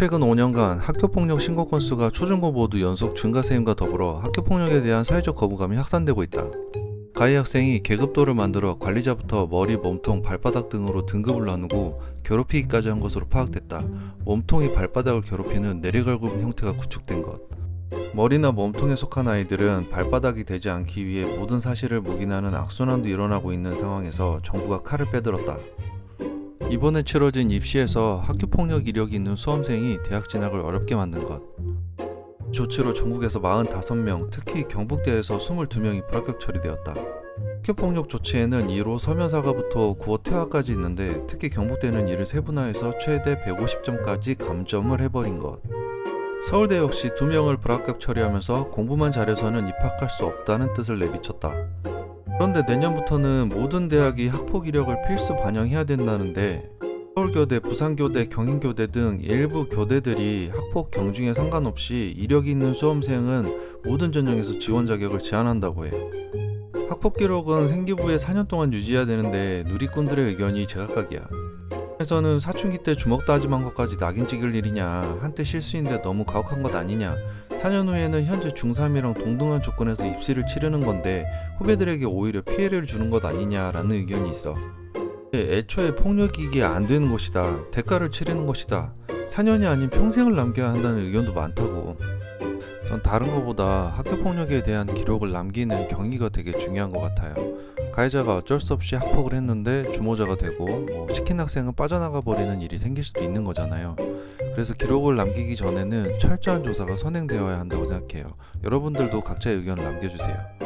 최근 5년간 학교폭력 신고 건수가 초중고 모두 연속 증가세임과 더불어 학교폭력에 대한 사회적 거부감이 확산되고 있다. 가해 학생이 계급도를 만들어 관리자부터 머리, 몸통, 발바닥 등으로 등급을 나누고 괴롭히기까지 한 것으로 파악됐다. 몸통이 발바닥을 괴롭히는 내리갈굽은 형태가 구축된 것. 머리나 몸통에 속한 아이들은 발바닥이 되지 않기 위해 모든 사실을 묵인하는 악순환도 일어나고 있는 상황에서 정부가 칼을 빼들었다. 이번에 치러진 입시에서 학교폭력 이력이 있는 수험생이 대학 진학을 어렵게 만든 것. 조치로 전국에서 45명, 특히 경북대에서 22명이 불합격 처리되었다. 학교폭력 조치에는 1호 서면사과부터 9호 퇴화까지 있는데 특히 경북대는 이를 세분화해서 최대 150점까지 감점을 해버린 것. 서울대 역시 2명을 불합격 처리하면서 공부만 잘해서는 입학할 수 없다는 뜻을 내비쳤다. 그런데 내년부터는 모든 대학이 학폭 이력을 필수 반영해야 된다는데 서울교대, 부산교대, 경인교대 등 일부 교대들이 학폭 경중에 상관없이 이력이 있는 수험생은 모든 전형에서 지원 자격을 제한한다고 해. 학폭 기록은 생기부에 4년 동안 유지해야 되는데 누리꾼들의 의견이 제각각이야. 에서는 사춘기 때 주먹 다짐한 것까지 낙인 찍을 일이냐 한때 실수인데 너무 가혹한 것 아니냐 4년 후에는 현재 중3이랑 동등한 조건에서 입시를 치르는 건데 후배들에게 오히려 피해를 주는 것 아니냐라는 의견이 있어. 애초에 폭력이 이게 안 되는 것이다. 대가를 치르는 것이다. 4년이 아닌 평생을 남겨야 한다는 의견도 많다고 전 다른 것보다 학교폭력에 대한 기록을 남기는 경위가 되게 중요한 것 같아요 가해자가 어쩔 수 없이 학폭을 했는데 주모자가 되고 뭐 시킨 학생은 빠져나가 버리는 일이 생길 수도 있는 거잖아요. 그래서 기록을 남기기 전에는 철저한 조사가 선행되어야 한다고 생각해요. 여러분들도 각자의 의견을 남겨주세요.